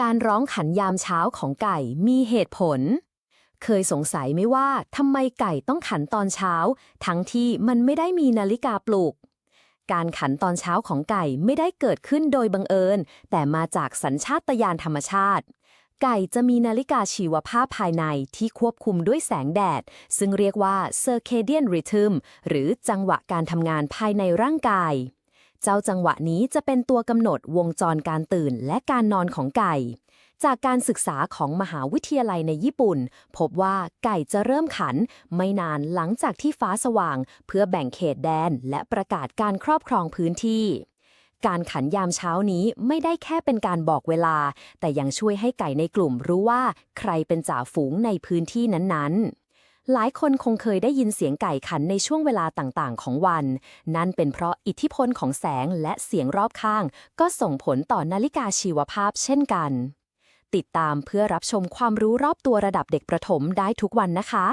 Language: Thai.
การร้องขันยามเช้าของไก่มีเหตุผล เคยสงสัยไหมว่าทำไมไก่ต้องขันตอนเช้า ทั้งที่มันไม่ได้มีนาฬิกาปลุก การขันตอนเช้าของไก่ไม่ได้เกิดขึ้นโดยบังเอิญ แต่มาจากสัญชาตญาณธรรมชาติ ไก่จะมีนาฬิกาชีวภาพภายในที่ควบคุมด้วยแสงแดด ซึ่งเรียกว่า circadian rhythm หรือจังหวะการทำงานภายในร่างกาย เจ้าจังหวะนี้จะเป็นตัวกำหนดวงจรการตื่นและการนอนของไก่ จากการศึกษาของมหาวิทยาลัยในญี่ปุ่น พบว่าไก่จะเริ่มขัน ไม่นานหลังจากที่ฟ้าสว่าง เพื่อแบ่งเขตแดนและประกาศการครอบครองพื้นที่การขันยามเช้านี้ไม่ได้แค่เป็นการบอกเวลา แต่ยังช่วยให้ไก่ในกลุ่มรู้ว่า ใครเป็นจ่าฝูงในพื้นที่นั้นๆ หลายคนคงเคยได้ยินเสียงไก่ขันในช่วงเวลาต่างๆ ของวัน นั่นเป็นเพราะอิทธิพลของแสงและเสียงรอบข้าง ก็ส่งผลต่อนาฬิกาชีวภาพเช่นกัน ติดตามเพื่อรับชมความรู้รอบตัวระดับเด็กประถมได้ทุกวันนะคะ